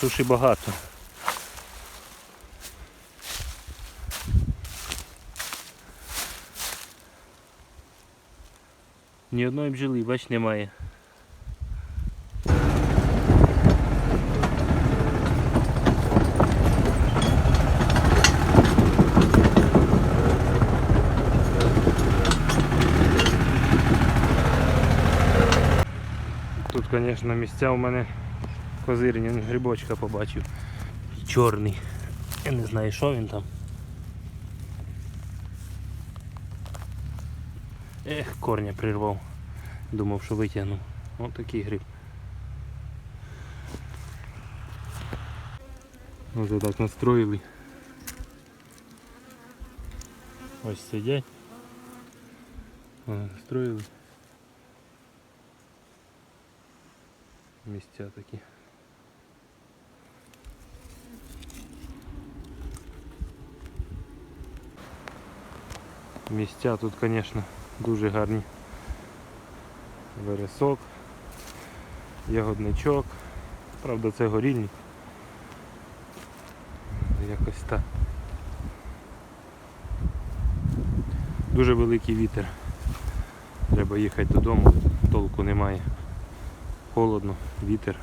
суші багато. Ні одної бджоли, бач, немає. Тут, звісно, місця у мене козирні, грибочка побачив. Чорний. Я не знаю, що він там. Ех, корня прирвав. Думав, що витягнув. Ось такий гриб. Ось так настроїли. Ось сидять. Настроїли. Місця такі. Місця тут, звісно, дуже гарні. Вересок, ягодничок. Правда це горільник. Якось так. Дуже великий вітер. Треба їхати додому, толку немає. Холодно, вітер.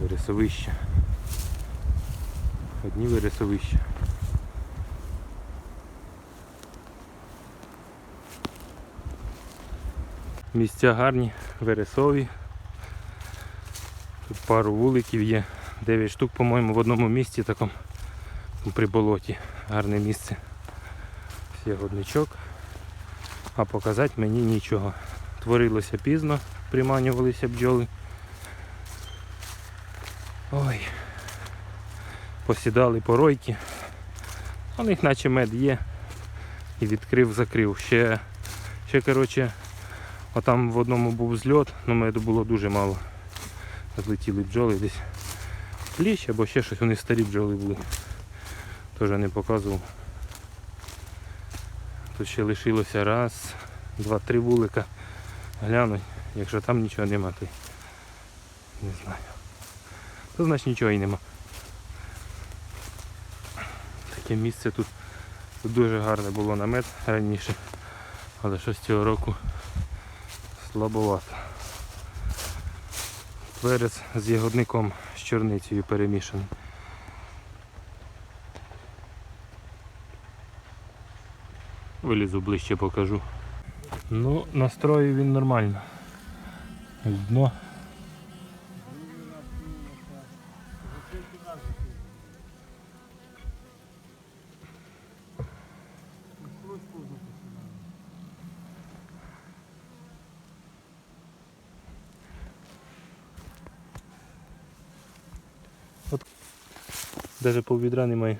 Вересовище. Одні вересовища. Місця гарні, вересові. Тут пару вуликів є. 9 штук, по-моєму, в одному місці такому при болоті. Гарне місце. Ягодничок. А показати мені нічого. Творилося пізно, приманювалися бджоли. Ой. Посідали поройки. У них наче мед є. І відкрив, закрив. Ще, ще коротше, а там в одному був зльот, але меду було дуже мало. Злетіли бджоли десь. Кліщ або ще щось, вони старі бджоли були. Теж не показував. Тут ще лишилося раз, два, три вулика. Глянуть, якщо там нічого нема, то не знаю. То значить нічого і нема. Таке місце тут дуже гарне було намет раніше, але щось цього року слабовато. Перець з ягодником з чорницею перемішаний. Вилізу ближче покажу. Ну, настрою він нормально. Дно. От навіть пол відра немає.